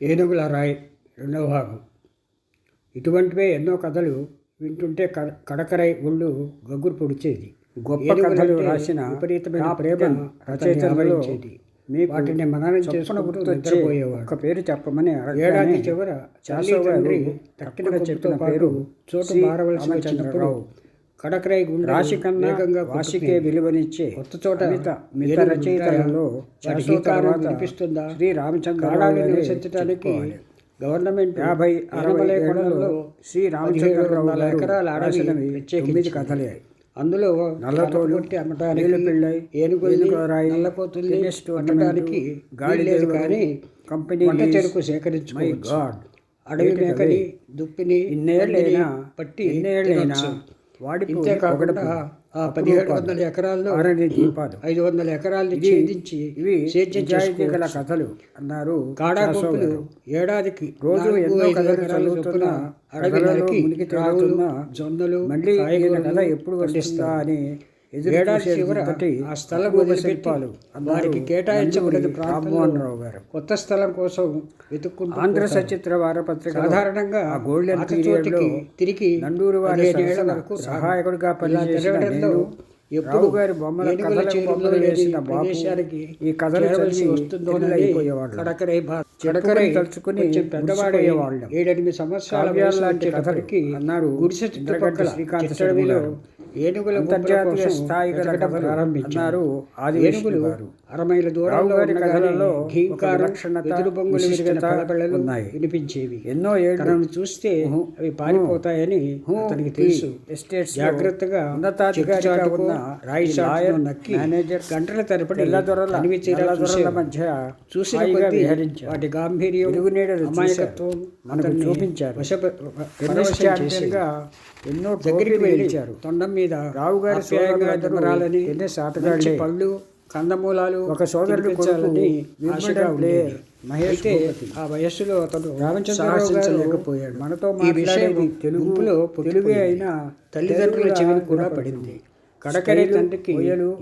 ఏనుగుల రాయ్ రెండవ భాగం ఇటువంటివే ఎన్నో కథలు వింటుంటే కడకరై ఒళ్ళు గగ్గురు పొడిచేది గొప్ప కథలు రాసిన విపరీతమైన ప్రేమ రచయితలలో మీకు వాటిని మననం గుర్తొచ్చే నిద్రపోయేవాడు ఒక పేరు చెప్పమని ఏడాది చివర గారు తక్కిన చెప్పిన పేరు చోటు సి. మారవలసి వచ్చినప్పుడు రామచంద్రరావు. కడకరై గుండె రాశి కన్నా వాసికే. విలువనిచ్చే కొత్త చోట మిత ఏనుగు రచయితలలో వినిపిస్తుందా శ్రీ కాడాలు గారే నివసించడానికి. గవర్నమెంట్ యాభై అరవై కొండల్లో శ్రీ రామచంద్రరావు వందల ఎకరాల ప్రత్యేకించి తొమ్మిది కథలే అందులో నల్లతోలు, కొట్టి అమ్మటానికి నీళ్ళు పిళ్ళై, ఏనుగుల్ని ఏనుగురాయి, నల్లపోతుల్ని టెన్నిస్ అమ్మటానికి గాలి దేవుడు, కానీ కంపెనీ చెరుకు సేకరించుకోవచ్చు గాడ్ అడవి మేకని. దుప్పిని ఇన్నేళ్ళైనా పట్టి ఇన్నేళ్ళైనా. వాడిపోయి కాకుండా ఆ పదిహేడు వందల ఎకరాల్లో ఆరని దీపాలు ఐదు వందల ఎకరాల్ని ఛేదించి ఇవి గల. కథలు అన్నారు కాడా గారు. ఏడాదికి రోజు ఎన్నో ఐదు కథలు చదువుతున్న చొప్పున అడవి కథలలో నరికి మునిగి రావులు, తేలుతున్న జొన్నలు మళ్ళీ కాయగూరలు కథ ఎప్పుడు వస్తుందా. అని ఏడాది చివర ఆ స్థలం శిల్పాలు వారికి కేటాయించబడిన నందమూరి ప్రాంతంలో రామ్మోహన్ రావు గారు కొత్త స్థలం కోసం వెతుక్కుంటూ ఆంధ్ర. సచిత్ర వారపత్రిక సాధారణంగా ఆ గోల్డెన్ పాత పీరియడ్లో చోటికి తిరిగి నండూరు వారి వరకు. సహాయకుడిగా నేను ఎప్పుడు గారి బొమ్మల వేసిన బాపు ప్రదేశానికి ఈ కథలు చదివి వస్తుందోనని అయిపోయేవాళ్ళు కడకరై తలుచుకుని కొంచెం పెద్దవాడై మురిసిపోయేవాళ్ళం. ఏడెనిమిది సంవత్సరాల లాంటి వచ్చేటప్పటికి కథలు అన్నారు గుడిసె చుట్టుపక్కల శ్రీకాంత. ఏనుగుల అంతర్జాతీయ స్థాయి ప్రారంభించారు ఆదివిష్ణు ఏనుగులు. అరమైల దూరంలో కథలలో విలక్షణత, వెదురు బొంగులు విరిగిన ఉన్నాయి. వినిపించేవి ఎన్నో ఏళ్ళు తనను చూస్తే అవి పారిపోతాయని అతనికి తెలుసు ఎస్టేట్స్ జాగ్రత్తగా ఉన్నతాధికారిగా ఉన్న రాయి లాయర్, నక్కి మేనేజర్, గంటల తరబడి తెల్లదొరల తనివి తీరా నల్లదొరల చూసేవాడు. మధ్య విహరించారు. వాటి గాంభీర్యం అమాయకత్వం. మనకు చూపించారు. ఎన్నో దగ్గరికి ట్రోఫీలు వెళ్ళి గెలిచారు తొండం మీద రావు గారి టెన్నిస్ మంచి ఆటగాళ్ళే. పళ్ళు కందమూలాలు ఒక సోదరుడు తినిపించాలని కొడుకు ఆశగా ఉండేది మహేష్. ఆ వయస్సులో అతను రామచంద్రరావు మనతో ఈ విషయం మాట్లాడేది తెలుగు. అయినా తల్లిదండ్రుల చెవిని కూడా. పడింది కడకరి తండ్రికి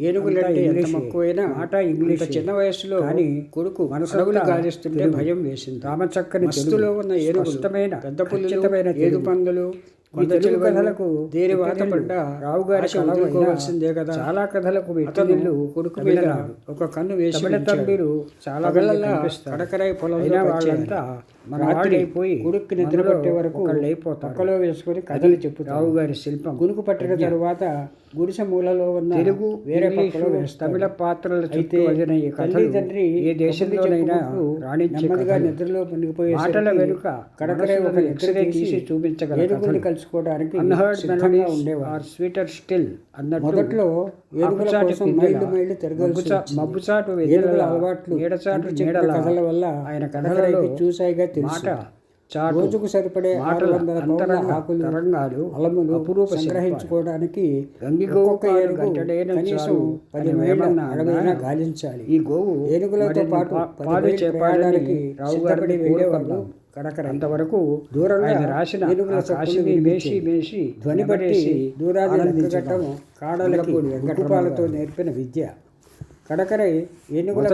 ఏనుగులంటే ఎంత. మక్కువైనా మాట ఇంగ్లీషే. చిన్న వయస్సులో కానీ కొడుకు మనసంతా అడవులు గాలిస్తుంటే. భయం వేసింది రామచక్కని మస్తులో ఉన్న ఏనుగులు స్పష్టమైన పెద్ద పులులు ఖచ్చితమైన ఏదు తెలుగు. పందులు తెలుగు కథలకు దేని వాత పుట్టినిల్లు పడ్డా రావు గారి వదులుకోవాల్సిందే కదా చాలా కథలకు వెట్టినిల్లు కొడుకు మీద. ఒక కన్ను వేసి. తల్లులు చాలా. కడకరాయి పనిచేయాలి. వాళ్ళంతా మన రాత్రి వాళ్ళైపోయి కొడుక్కి నిద్ర పట్టే వరకు. పక్కలో వేసుకొని కథలు చెప్పుతారు రావు గారి శిల్పం గునుకు పట్టిన తరువాత గుడిసె మూలలో ఉన్న తెలుగు వేరే పక్కలో. తమిళ పాత్రల అయితే కథలు తండ్రి ఏ దేశంలోనైనా చెప్పుకుంటూ రాణించే నెమ్మదిగా కథలు. నిద్రలో మునిగిపోయే మాటల వెనుక కడకరే ఒక ఎక్స్రే తీసి చూపించగల సిద్ధంగా మెలడీస్ ఉండేవారు ఆర్ స్వీటర్ స్టిల్ అన్నట్టు మొదట్లో ఏనుగుల కోసం మైళ్ళు మైళ్ళు తిరగాల్సి. మబ్బుచాటు ఏనుగుల అలవాట్లు చెప్పిన నీడల కథల వల్ల ఆయన కథలలో చూసాయిగా తెలుసు రోజుకు సరిపడే ఆరు వందల అంతరంగ ఆకులు తరంగాలు అలములు అపురూప సంగ్రహించుకోవడానికి ఒక్కొక్క కాలు ఏనుగు కనీసం పది మైళ్ళ అడవైనా. గాలించాలి ఈ గోవు ఏనుగులతో పాటు పది ప్రయాణానికి సిద్ధపడి వెళ్ళేవాళ్ళు కడకరాయి అంతవరకు దూరంగా రాసిన కాశీని వినిపించేవి. మేసి మేసి ధ్వని బట్టి నెమరేసి దూరాన్ని ఆనందించడం. లెక్కగట్టం కాడలకి గారు. నేర్పిన విద్య కడకరై ఏనుగుల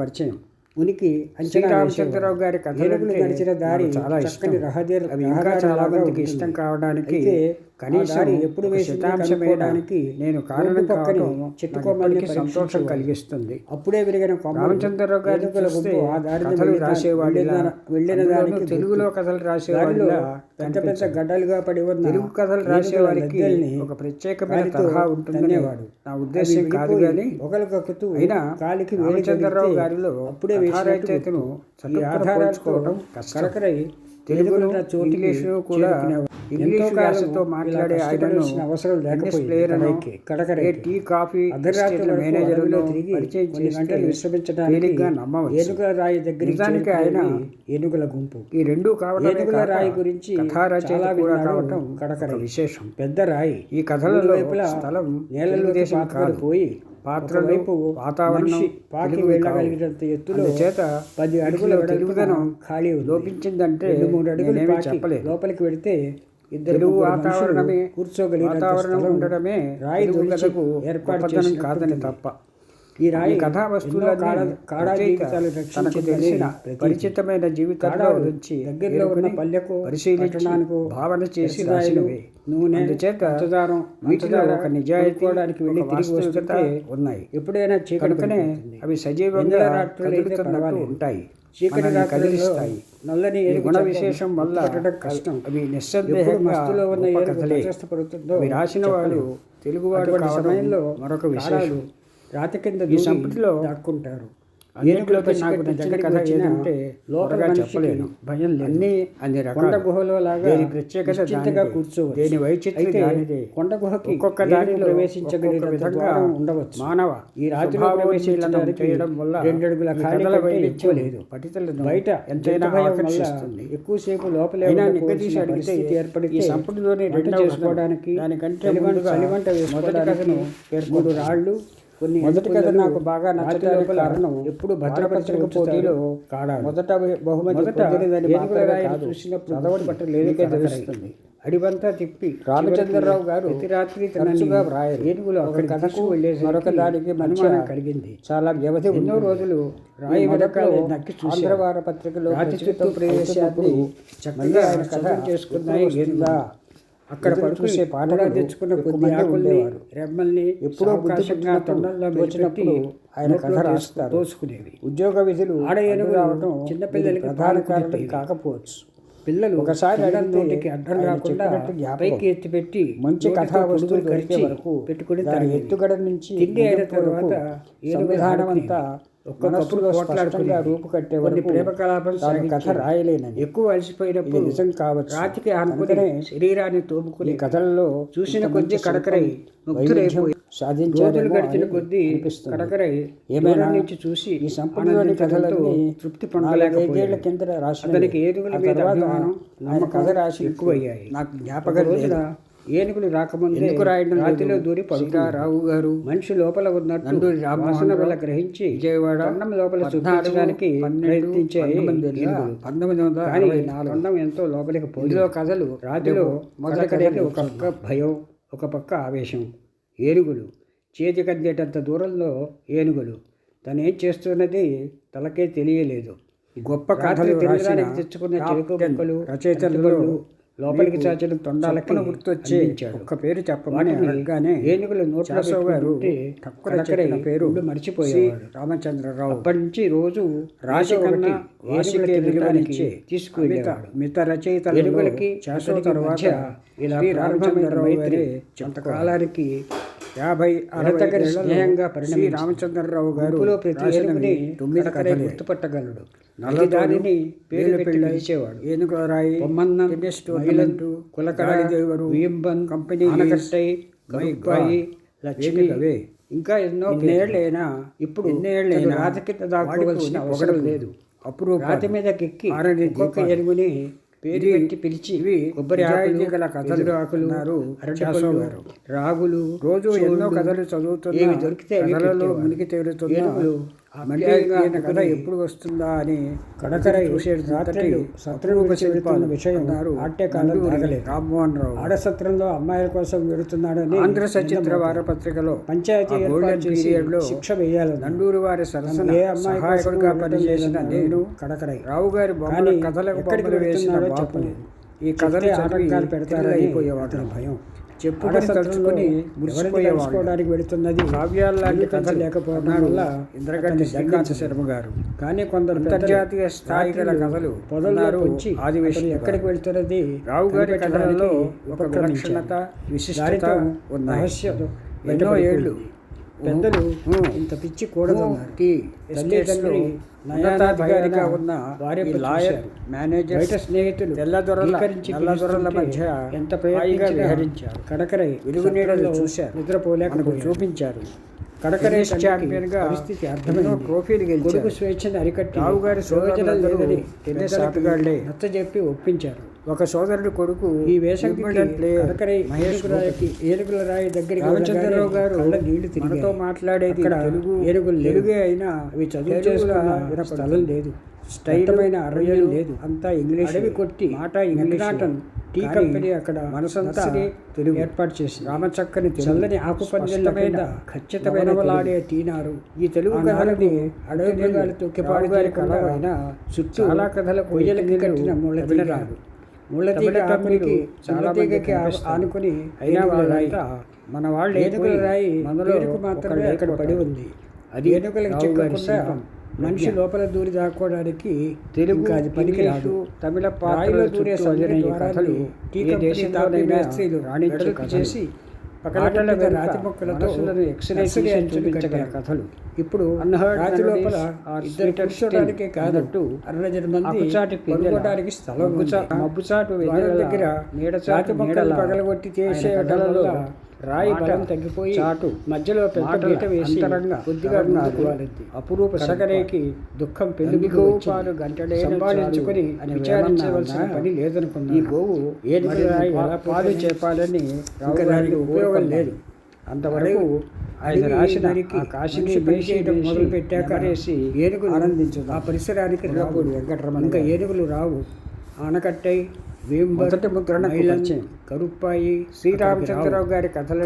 పరిచయం ఉనికి శ్రీరామచంద్రరావు గారి ఏనుగులు నడిచిన దారి చాలా చక్కని ఇష్టం. రహదారి అవి ఇంకా చాలా మందికి. ఇష్టం కావడానికి కనీసం ఎప్పుడు కనుక్కోవడానికి నేను కారణం పక్కని కావడం ఇప్పటికీ సంతోషం. కలిగిస్తుంది అప్పుడే విరిగిన రామచంద్రరావు గారి కథలు వెళ్ళిన- రాసేవాడిలా, వెళ్ళిన- దానికి తెలుగులో. కథలు రాసేవాడిలా పెద్ద పెద్ద. గడ్డలుగా పడి ఉన్న తెలుగు కథలు రాసేవారికి లద్దెల్ని ఒక ప్రత్యేకమైన తరహా ఉంటుందనే తన్నేవాడు. నా ఉద్దేశం కాదు కానీ ఒకరికొకరు అయినా కాలికి రామచంద్రరావు గారిలో అప్పుడే చటుక్కున ఆధారాలతో పోల్చుకోవడం కష్టం. కడకరై తెలుగులో ఇంగ్లీషులో కూడా ఎంతో కాలం యాసతో మాట్లాడే ఆయనను అవసరం లేకపోయింది. ఏ టీ కాఫీ అర్ధరాత్రి అడవిలో తిరిగి కొన్ని గంటలు విశ్రమించడానికి. ఏనుగుల రాయి దగ్గరికి నిజానికి ఆయన ఏనుగుల గుంపు ఈ రెండు కావడమే ఏనుగుల రాయి గురించి చాలా కూడా కావటం కడకరై. విశేషం పెద్ద రాయి ఈ కథలలో స్థలం నేలలోకి తెలుగుదేశం పాతుకొని కాదు. పోయి పాత్రలు, ఒకవైపు వాతావరణం పాకి వెళ్ళగలిగినంత ఎత్తులో అందుచేత పది అడుగుల తెలుగుదనం ఖాళీ. లోపించిందంటే రెండు మూడు అడుగులు చెప్పలేదు. లోపలికి వెడితే ఇద్దరు వాతావరణమే మనుషులు కూర్చోగలిగినంత వాతావరణం ఉండడమే రాయి తెలుగు దొలిచి కథకు ఏర్పాటు గొప్పతనం చేసినట్టు కాదని. తప్ప ఈ రాయి కథా వస్తువులన్నీ తనకు తెలిసిన. పరిచితమైన జీవితంలో కాడాలు నుంచి దగ్గరలో ఉన్న పల్లెకు పరిశీలించి పట్టణానికి భావన చేసి రాసినవి నూనె పంచదారం వీటిలో ఒక వెళ్ళి తిరిగి వస్తుంటే ఉన్నాయి ఎప్పుడైనా చీకటి కనుకనే పడిపోతుంది. అవి సజీవంగా. ఉంటాయి చీకటి కదిలిస్తాయి. నల్లని గుణ విశేషం వల్ల కష్టం. అవి నిస్సందేహంగా మస్తులో ఉన్న అవి రాసిన వాడు. తెలుగువాడు సమయంలో మరొక విశేషం. కాడాలు రాతి కింద ఈ సంపుటిలో దాక్కుంటారు. నాకు నచ్చిన కథ ఏదంటే చెప్పలేను. భయం లేదు. అన్ని అన్ని కొండ రకాలు. గుహలో లాగా దేని. కూర్చోవచ్చు. కొండ గుహకి ఒక్కొక్క దానిలో విధంగా ఉండవచ్చు. మానవ ఈ ప్రవేశించడానికి చేయడం వల్ల రెండడుగుల లేదు. పఠితులను బయట ఎంతైనా ఆకర్షిస్తుంది. ఎక్కువసేపు లోపలే అడిగితే ఏర్పడితే చేసుకోవడానికి దానికంటే ముందుగా వేసుకోవడానికి మూడు రాళ్ళు కొన్ని మొదటి కథ నాకు బాగా నచ్చడానికి కారణం ఎప్పుడు భద్రపత్రిక పోటీలో పోటీలో కాడాలి. మొదట బహుమతి. చూసినప్పుడు చదవడం లేదు లేనికే తెలుస్తుంది. అడివంతా తిప్పి రామచంద్రరావు గారు ప్రతి రాత్రి తరచుగా వ్రాయరు. ఏనుగులు కథకు తీసుకువెళ్ళేసరికి మరొక దానికి అనుమానం కలిగింది చాలా వ్యవధి ఎన్నో. రోజులు రాయి వెనకాలే నక్కి. ఆంధ్రవార పత్రికలో ప్రచురితం ప్రవేశాన్ని చక్కగా ఆయన కథ చేసుకున్నాయి? అక్కడ పడుకుని చూసే పాటలు తెచ్చుకున్న కొద్ది ఆకుల్ని ఉండేవారు. రెమ్మల్ని ఎప్పుడో పుట్టినప్పుడు తొండల్లో వచ్చినప్పుడు ఆయన కథ రాస్తారు. తోసుకునేవి ఉద్యోగ విధులు ఆడ రావడం చిన్నపిల్లలకి ప్రధాన కారణం. కాకపోవచ్చు పిల్లలు ఒకసారి నోటికి అడ్డం రాకుండా. పైకి ఎత్తి పెట్టి మంచి కథా వస్తువులు కరిచి వరకు పెట్టుకుని దాని. ఎత్తుగడ నుంచి తిండి అయిన తర్వాత ఏనుగులు సంవిధానం అంతా ఒక్కొక్కప్పుడు స్పష్టంగా రూపుకట్టే కొన్ని ప్రేమ కలాపాలు కథ సాగించి రాయలేనని. ఎక్కువ అలసిపోయినప్పుడు నిజం కావచ్చు. రాతికి ఆనుకుని శరీరాన్ని తోముకుని కథలలో చూసిన కొద్ది కడకరై రోజులు గడిచిన కొద్దీ. కడకరై ఏమైనా నుంచి చూసి ఈ ఆనందించడంతో కథలన్నీ తృప్తి పొందలేకపోయాడు కింద రాసిన అతనికి ఏనుగుల మీద అభిమానం ఆయన కథ రాసి ఎక్కువయ్యాయి. నాకు జ్ఞాపకం లేదు. ఏనుగులు రాకముందే? రాతిలో దూరి రావు గారు మనిషి లోపల ఉన్నట్టు వాసన వల్ల గ్రహించి విజయవాడ తొండం లోపల చూపించడానికి ప్రయత్నించే పంతొమ్మిది వందల తొండం ఎంతో లోపలికి పోయిందో. కథలు రాతిలో మొదటి కథలు ఒక పక్క భయం ఒక పక్క ఆవేశం. ఏనుగులు. చేతికందేటంత దూరంలో ఏనుగులు. తనేం చేస్తున్నది తలకే తెలియలేదు. గొప్ప కథలు తెచ్చుకున్న చెరుకు అరటిపళ్ళు, లోపలికి చాచిన తొండాలకి గుర్తొచ్చే. ఒక్క పేరు చెప్పమని అడగగానే ఏనుగుల నోట్లో చాసో గారు తక్కువ పేరు మరిచిపోయేవాడు. సి. రామచంద్రరావు అప్పటి నుంచి రోజు రాశి ఏదో కన్నా ఒకటి వాసికే విలువనిచ్చే తీసుకువెళ్ళేవాడు మిత రచయితలలో ఏనుగులకి చాసో అతనికి తర్వాత ఇలా రామచంద్రరావు గారే కొంతకాలానికి యాభై ఏళ్ళలో స్నేహంగా శ్రీ పరిణమించింది. రామచంద్రరావు గారు ప్రతి ఏనుగుని తొమ్మిది కథలే. గుర్తుపట్టగలడు దానిని పేరు పెట్టి పిలిచేవాడు ఏనుగుల రాయి బొమ్మన్నం టోర్నమెంటు కులకడ గాలిదేవరు వియంబన్ కంపెనీ ఆనకట్టై. లక్ష్మి అవే. ఇంకా ఎన్నో ఎన్నేళ్ళైనా ఇప్పుడు ఎన్నేళ్ళైనా రాతి కింద దాక్కోవలసిన వాడిపోని అవసరం. లేదు అపురూపాలు. రాతి మీదకెక్కి ఆరని ఒక్కొక్క. ఎనుగుని పేరు పెట్టి పిలిచి ఇవి కొబ్బరి ఆకులు గల కథలు ఆకులు గారు. రాగులు రోజు ఎన్నో కథలు చదువుతున్నా ఏవి దొరికితే కథలలో. మునిగి తేలుతున్నా కథ ఎప్పుడు వస్తుందా అని కడకరై శత్రువులు శిల్పాలు విషయం అన్నారు ఆటే కాలం నండూరి తాగలేదు. రామ్మోహన్ రావు ఆడసత్రంలో అమ్మాయిల కోసం వెడుతున్నాడని ఆంధ్ర సచిత్ర. వారపత్రికలో పంచాయతీ పీరియడ్లో శిక్ష వేయాలని నండూరి వారి సరసన ఏ అమ్మాయి సహాయకుడిగా కోసం పనిచేసిన నేను కడకరై రావు గారి బొమ్మల కథలకు ఎక్కడికి బొమ్మలు వేసిన వెళ్తున్నాడో బాపు చెప్పలేదు. ఈ కథలు ఆటంకాలు పెడతారని అయిపోయేవాడు భయం చెప్పుకొని తలుచుకొని మురిసిపోయేవాడు వెళుతున్నది కావ్యాల లాంటి కథలు లేకపోవడం వల్ల శ్రీకాంత దండించలేదు. శర్మ గారు కానీ కొందరు అంతర్జాతీయ స్థాయి గల కథలు అన్నారు పొంచి ఆదివేశి. ఎక్కడికి వెళ్తున్నది రావు గారి కథలలో ఒక. విలక్షణత విశిష్టత రహస్యం ఎన్నో. ఏళ్ళు పెద్దలు ఇంత పిచ్చి కూడదన్నారు. తల్లిదండ్రులు ఉన్నతాధికారిగా ఉన్న పట్ల లాయర్. మేనేజర్ బయట స్నేహితులు తెల్లదొరల మధ్య ఎంత ప్రయత్నించినా విహరించారు. కడకరై వెలుగునీడలు సత్రంలో చూశారు. మనకు నిద్రపోలేకపోయారు చూపించారు. కడకరై టెన్నిస్ తండ్రికి ఛాంపియన్గా పరిస్థితి ఎన్నో అర్థమైంది. ట్రోఫీలు కొడుకు గెలిచారు స్వేచ్ఛను అరికట్టి రావు గారి సోదరులందరూ టెన్నిస్ ఒప్పించారు. ఒక సోదరుడి కొడుకు ఈ మహేష్ ఏనుగుల రాయి దగ్గరికి రామచంద్రరావు గారు నీళ్ళు తిరిగాయి. మనతో మాట్లాడేది తెలుగు ఏనుగులు. తెలుగే అయినా అవి చదువు. స్థలం లేదు స్టైలమైన అరవై లేదు. అంతా ఇంగ్లీష్ అడవి కొట్టి మాట ఇంగ్లీష్ టీ కంపెనీ అక్కడ మనసంతా తెలుగు. ఏర్పాటు చేసింది రామచక్కని. చల్లని మీద ఖచ్చితమైన తెలుగు. తీనారు ఈ తెలుగు కథలని అడవి తొక్కిపాడు రావుగారి చేయకుండా కలవైన చుట్టూ చాలా కథలకు కొయ్యలకి ఇతిథులు కట్టిన తమిళనాడు. ముళ్ళతీగ ఆకులకి ముళ్ళతీగకి. ఆనుకుని అయినా. వాళ్ళంతా మన వాళ్ళే ఏనుగుల రాయి మనలో మాత్రమే అక్కడ పడి. ఉంది అది ఏనుగులకు చిక్కకుండా. మనిషి. లోపల దూరి దాక్కోవడానికి తెలుగు అది పనికిరాదు తమిళ పాత్రల దూరే కథలు ఏ దేశంలోనైనా రాణించే వెడల్పు కథలు. చేసి పక్కన రాతి మొక్కలతో చూపించగల. కథలు. ఇప్పుడు రాతి లోపల ఇద్దరు కూర్చోడానికి still కాదు అన్నట్టు అరవై మంది పడుకోవడానికి స్థలం మబ్బుచాటు దగ్గర నీడచాటు రాతి మొక్కలు పగలగొట్టి చేసే రాయి బలం తగ్గిపోయి చాటు, మధ్యలో పెద్ద వేసి కొద్దిగా ముందుకు. అపురూప కడకరేకి దుఃఖం ఎందుకు పాలు సంపాదించుకొని అని విచారించవలసిన పని ఈ లేదనుకున్నాను గోవు పా- ఎలా పాలు? చేపాలని దానికి ఉపయోగం లేదు అంతవరకు ఆయన అడవి రాసిన నరికి ఆ కాశీని మనిషి పని చేయడం వేసి మొదలు పెట్టాక నెమరేసి ఏనుగులు ఆనందించుదాం. ఆ పరిసరానికి రావుడు వెంకటరమణ ఇంకా. ఏనుగులు రావు ఆనకట్టై మొదటి పరిచయం. కరుప్పాయి శ్రీరామచంద్రరావు గారి కథలు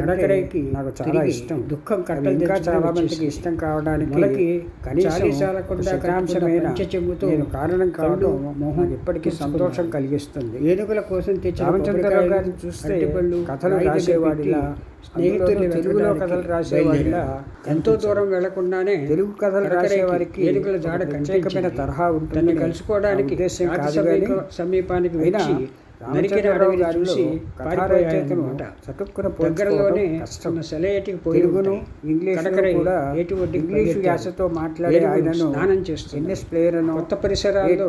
నాకు చాలా ఇష్టం దుఃఖం కట్టం ఇంకా చాలా మందికి. ఇష్టం కావడానికి మొలకి కనీసం చాలీ చాలకుండా శతాంశమైన కట్టుకున్న పంచె చెంగుతో నేను కారణం కావడం కళ్ళు, మొహం నాకు ఇప్పటికీ. సంతోషం కలిగిస్తుంది ఏనుగుల కోసం తెచ్చిన రామచంద్రరావు గారిని చూస్తే కథలు రాసేవాడిలా స్నేహితులు తెలుగులో కథలు రాసేవాడిలా ఎంతో దూరం వెళ్ళకుండానే తెలుగు కథలు కడకరేకి రాసేవారికి ఏనుగుల జాడ ప్రత్యేకమైన. తరహా ఉంటుంది కలుసుకోవడానికి సమీపానికి వచ్చి నరికిన గారిలో చూసి పారిపోయాయన్నమాట. చటుక్కున దగ్గరలోనే సెలయేటికి పోయి తెలుగును ఉంటాయి. ఇంగ్లీషును కడకరై కూడా ఒడ్డుకి ఇంగ్లీషు. యాసతో మాట్లాడే ఆయనను స్నానం చేస్తుంది. ఎన్ఎస్ ప్లేయర్ను కొత్త పరిసరాల్లో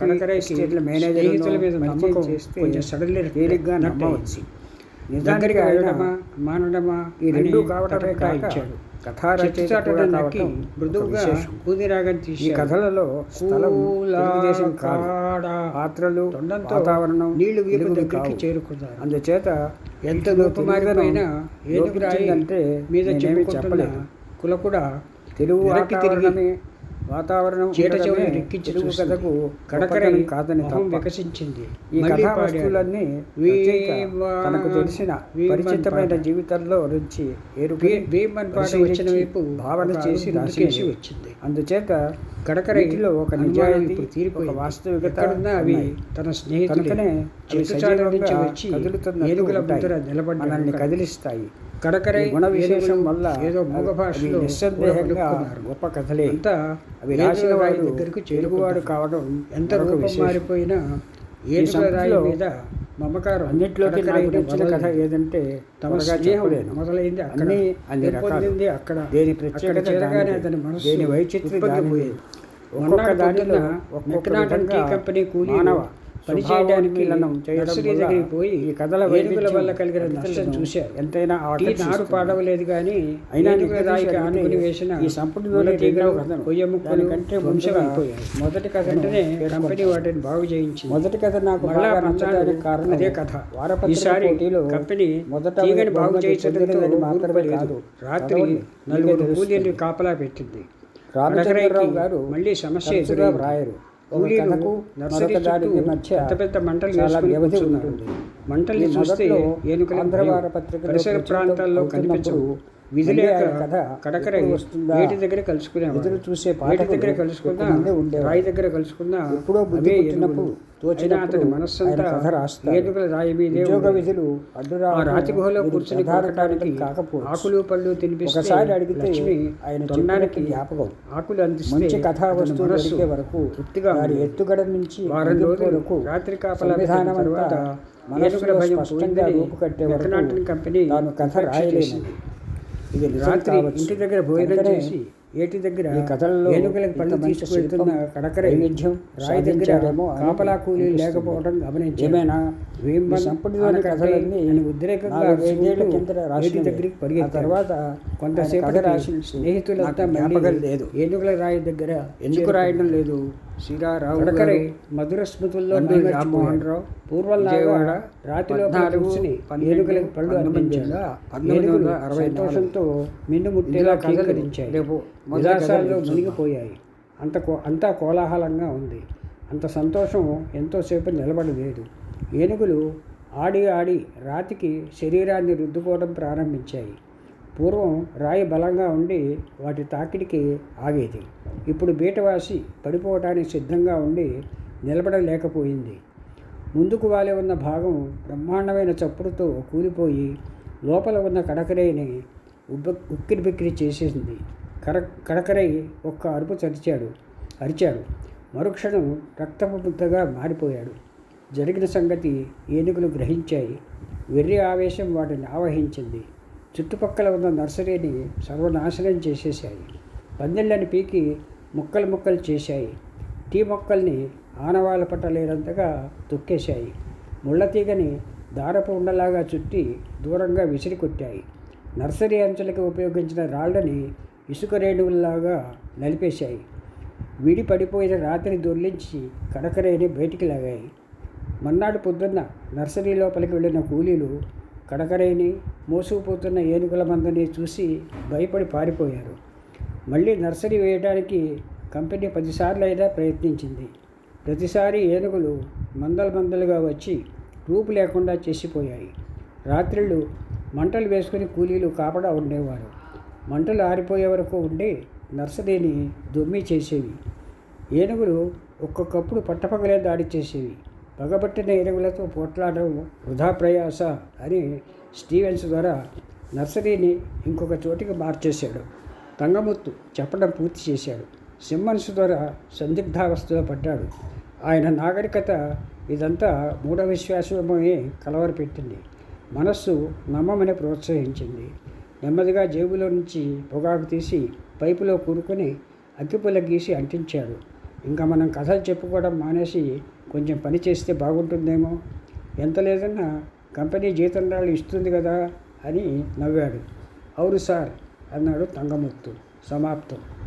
కడకరైకి ఎస్టేట్ల మేనేజర్లను స్నేహితుల మీద నమ్మకం చేస్తే కొంచెం సడలిన తేలిగ్గా. నమ్మవచ్చు నిజానికి వెళ్ళడమా మానడమా ఈ రెండు కావటమే కాక కూడా మృదువుగా. కూదిరాగం తీసి కథలలో స్థలం తెలుగుదేశం కాదు కాడ పాత్రలు వాతావరణం నీళ్ళు వీపు దగ్గరికి. చేరుకున్నారు అందుచేత ఎంత రూపమారిపోయినా తెలుగుదనం ఏనుగురాయి లోపించిందంటే మీద చెప్పుకుంటున్న చెప్పలేను. కులకుడ తెలుగు తిరిగి వాతావరణం తెలుగు. కథకు కడకరై కాదని వికసించింది ఈ కథా. వస్తువులన్నీ తనకు తెలిసిన పరిచితమైన. జీవితంలో నుంచి భీమన్ వచ్చిన వైపు భావన చేసి. ముందుకేసి వచ్చింది అందుచేత కడకరై వీటిలో ఒక నిజాయితీ. ఒక వాస్తవికత అవి. తన స్నేహితులే కనుకనే అవి చెట్టుచాటు నుంచి వచ్చి మనల్ని కనుక. కదిలిస్తాయి కడకరై గుణ విశేషం వల్ల ఏదో మూగ భాషలో నిస్సందేహంగా. గొప్ప కథలే అంతా అవి రాసిన వాడు దగ్గరకు చేరుకున్నారు. కావడం ఎంత రూపం. మారిపోయినా రాయి సంపుటిలో మీద మమకారం అన్నిట్లోకి నాకు నచ్చిన కథ. ఏదంటే తమ స్నేహం మొదలైంది అక్కడ అన్నీ అక్కడ దేని ప్రత్యేకత చేరగానే. అతని మనస్సు దేని. ఒక్కొక్క దానిలో ఒక్కొక్క కంపెనీ మానవ పని చేయడానికి స్వభావోన్మీలనం చేయడం నర్సరీ దగ్గరికి పోయి ఈ కథల వైవిధ్యం వల్ల కలిగిన నష్టం చూశారు ఎంతైనా. నాడు పాడవలేదు కానీ అయినా ఆనుకుని వేసిన ఈ సంపుటిలోని ముళ్ళ తీగలు, రెండవ కథను కొయ్య ముక్కలు దానికంటే ధ్వంసం ముందుగా అయిపోయాయి. మొదటి కథను వెంటనే. కంపెనీ వాటిని బాగు చేయించింది మొదటి కథ నాకు మళ్ళా నచ్చడానికి కారణం అదే కథ ఈసారి కంపెనీ మొదట తీగని బాగు చేయించడంతో మాత్రమే. కాదు. రాత్రి. నలుగురు తెలుస్తుంది. కాపలా పెట్టింది రామచంద్రరావు గారు మళ్ళీ సమస్య తరచుగా ఎదురైంది. ఒక కథకు మరొక దానికి మధ్య పెద్ద పెద్ద మంటలు చాలా వ్యవధి. ఉంటుంది. మంటల్ని చూస్తే. వారపత్రికలో పరిసర ప్రాంతాల్లో కనిపించవు విధి మళ్ళీ లేక ఆ కథ కడకరై వస్తుందా? వేటి దగ్గర కలుసుకునేవాడు. ఎదురు చూసే పాఠకులు దగ్గర మందే ఉండేవారు. రాయి దగ్గర కలుసుకున్నా ఎప్పుడో బుద్ధి. తోచినప్పుడు అయినా అతని మనస్సంతా కథ రాస్తారు. ఏనుగుల రాయి మీదే ఉండేది. విధులు అడ్డురా ఆ రాతి గుహలో కూర్చుని కొరకడానికి కాకపోవచ్చు ఆకులు పళ్ళు తినిపిస్తే ఒకసారి అడిగితే లక్ష్మి ఆయన తొండానికి జ్ఞాపకం ఆకులు అందిస్తే మంచి కథా వస్తువు దొరికే వరకు తృప్తిగా వారి. ఎత్తుగడ నుంచి వారం రోజులు వరకు రాత్రి కాపలా సంవిధానం తర్వాత ఏనుగుల భయం పోయిందని కంపెనీ తాను కథ చేసింది. ఇది రాత్రి. ఇంటి దగ్గర భోజనం చేసి ఏటి దగ్గర ఈ కథలలో ఏనుగులకు పళ్ళు తీసుకువెళ్తున్న కడకరై వైవిధ్యం రాయి దగ్గర కాపలా కూలీలు. లేకపోవడం ఈ సంపుటిలోని కథలన్నీ అని ఉద్రేకంగా కిందట ఏటి రాసినవే. దగ్గరికి పరిగెత్తారు తర్వాత కొంతసేపు ఆయన కథ రాసిన స్నేహితులంతా మళ్ళీ లేదు. ఏనుగుల రాయి దగ్గర ఎందుకు రాయడం లేదు శ్రీరారావు కడకరై గారు, మధుర స్మృతుల్లో. రామ్మోహన్ రావు, పూర్వంలాగా రాతిలో కూర్చుని ఏనుగులకు పళ్ళు అందించాడు ఏనుగులు. సంతోషంతో మిన్ను ఇందులో ముట్టేలా కథలు కీకరించాయి రేపు చూద్దాం. మునిగిపోయాయి అంత కో అంతా కోలాహలంగా ఉంది అంత సంతోషం ఎంతోసేపు నిలబడి లేదు ఏనుగులు ఆడి ఆడి రాతికి శరీరాన్ని రుద్దుకోవడం ప్రారంభించాయి పూర్వం రాయి బలంగా ఉండి వాటి తాకిడికి ఆగేది. ఇప్పుడు బీటవాసి పడిపోవటానికి సిద్ధంగా ఉండి నిలబడలేకపోయింది. ముందుకు వాలి ఉన్న భాగం బ్రహ్మాండమైన చప్పుడుతో కూలిపోయి లోపల ఉన్న కడకరైని ఉబ్బ ఉక్కిరి బిక్కిరి చేసేసింది కడ కడకరై ఒక్క అరుపు చరిచాడు అరిచాడు. మరుక్షణం రక్తపు మారిపోయాడు. జరిగిన సంగతి ఏనుగులు గ్రహించాయి. వెర్రి ఆవేశం వాటిని ఆవహించింది. చుట్టుపక్కల ఉన్న నర్సరీని సర్వనాశనం చేసేశాయి. పందిళ్ళని పీకి ముక్కలు ముక్కలు చేశాయి. టీ మొక్కల్ని ఆనవాళ్ళ పట్టలేనంతగా తొక్కేశాయి. ముళ్ళతీగని దారపు ఉండలాగా చుట్టి దూరంగా విసిరి కొట్టాయి నర్సరీ అంచులకు ఉపయోగించిన రాళ్ళని ఇసుక రేణువుల్లాగా నలిపేశాయి. విడి పడిపోయిన రాత్రిని దొర్లించి కడకరేని బయటికి లాగాయి. మన్నాడు పొద్దున్న నర్సరీ లోపలికి వెళ్ళిన కూలీలు కడకరేని మోసుకుపోతున్న ఏనుగుల మందని చూసి భయపడి పారిపోయారు. మళ్ళీ నర్సరీ వేయడానికి కంపెనీ పదిసార్లు అయినా ప్రయత్నించింది. ప్రతిసారి ఏనుగులు మందలు మందలుగా వచ్చి రూపు లేకుండా చేసిపోయాయి. రాత్రిళ్ళు మంటలు వేసుకుని కూలీలు కాపడా ఉండేవారు. మంటలు ఆరిపోయే వరకు ఉండి నర్సరీని దొమ్మి చేసేవి. ఏనుగులు ఒక్కొక్కప్పుడు పట్టపగలే దాడి చేసేవి. పగబట్టిన ఎరువులతో పోట్లాడడం వృధా ప్రయాస. అని స్టీవెన్స్ ద్వారా నర్సరీని ఇంకొక చోటికి మార్చేశాడు. తంగముత్తు చెప్పడం పూర్తి చేశాడు. సిమ్మన్స్ ద్వారా సందిగ్ధావస్థలో పడ్డాడు. ఆయన నాగరికత ఇదంతా మూఢ విశ్వాసమే కలవరపెట్టింది. మనస్సు నమ్మమని ప్రోత్సహించింది. నెమ్మదిగా జేబులో నుంచి పొగాకు తీసి పైపులో కూరుకొని అగ్గిపుల్ల గీసి అంటించాడు. ఇంకా మనం కథలు చెప్పుకోవడం మానేసి కొంచెం పని చేస్తే బాగుంటుందేమో. ఎంత లేదన్నా కంపెనీ జీతంరాలు ఇస్తుంది కదా అని నవ్వాడు. అవును సార్ అన్నాడు తంగముత్తు. సమాప్తం.